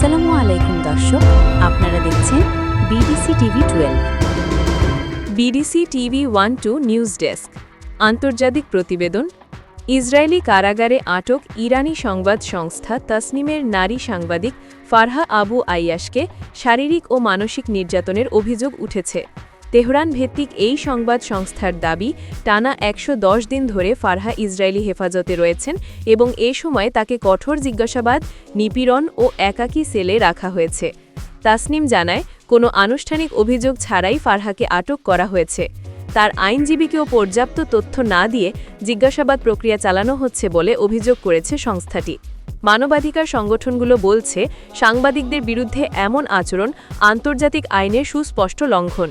আসসালামু আলাইকুম দর্শক, আপনারা দেখছেন BDC TV twelve BDC TV one two news desk আন্তর্জাতিক প্রতিবেদন, ইসরায়েলি কারাগারে আটক ইরানি সংবাদ সংস্থা তাসনিমের নারী সাংবাদিক ফারহা আবু আইয়াসকে শারীরিক ও মানসিক নির্যাতনের অভিযোগ উঠেছে। তেহরান ভিত্তিক এই সংবাদ সংস্থার দাবি, টানা একশো দশ দিন ধরে ফারহা ইসরায়েলি হেফাজতে রয়েছেন এবং এ সময় তাকে কঠোর জিজ্ঞাসাবাদ, নিপীড়ন ও একাকী সেলে রাখা হয়েছে। তাসনিম জানায়, কোনো আনুষ্ঠানিক অভিযোগ ছাড়াই ফারহাকে আটক করা হয়েছে। তার আইনজীবীকেও পর্যাপ্ত তথ্য না দিয়ে জিজ্ঞাসাবাদ প্রক্রিয়া চালানো হচ্ছে বলে অভিযোগ করেছে সংস্থাটি। মানবাধিকার সংগঠনগুলো বলছে, সাংবাদিকদের বিরুদ্ধে এমন আচরণ আন্তর্জাতিক আইনের সুস্পষ্ট লঙ্ঘন।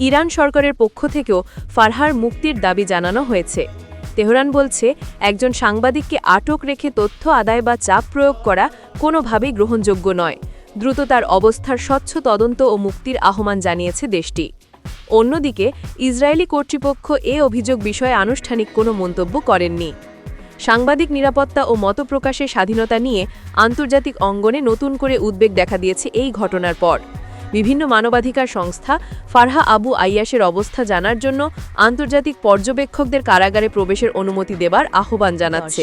ইরান সরকারের পক্ষ থেকেও ফারহার মুক্তির দাবি জানানো হয়েছে। তেহরান বলছে, একজন সাংবাদিককে আটক রেখে তথ্য আদায় বা চাপ প্রয়োগ করা কোনোভাবেই গ্রহণযোগ্য নয়। দ্রুত তার অবস্থার স্বচ্ছ তদন্ত ও মুক্তির আহ্বান জানিয়েছে দেশটি। অন্যদিকে, ইসরায়েলি কর্তৃপক্ষ এ অভিযোগ বিষয়ে আনুষ্ঠানিক কোনো মন্তব্য করেননি। সাংবাদিক নিরাপত্তা ও মতপ্রকাশের স্বাধীনতা নিয়ে আন্তর্জাতিক অঙ্গনে নতুন করে উদ্বেগ দেখা দিয়েছে এই ঘটনার পর। বিভিন্ন মানবাধিকার সংস্থা ফারহা আবু আইয়াসের অবস্থা জানার জন্য আন্তর্জাতিক পর্যবেক্ষকদের কারাগারে প্রবেশের অনুমতি দেবার আহ্বান জানাচ্ছে।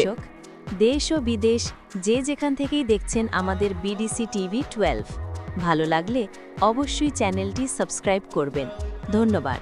দেশ ও বিদেশ যে যেখান থেকেই দেখছেন আমাদের বিডিসি টিভি টুয়েলভ, ভালো লাগলে অবশ্যই চ্যানেলটি সাবস্ক্রাইব করবেন। ধন্যবাদ।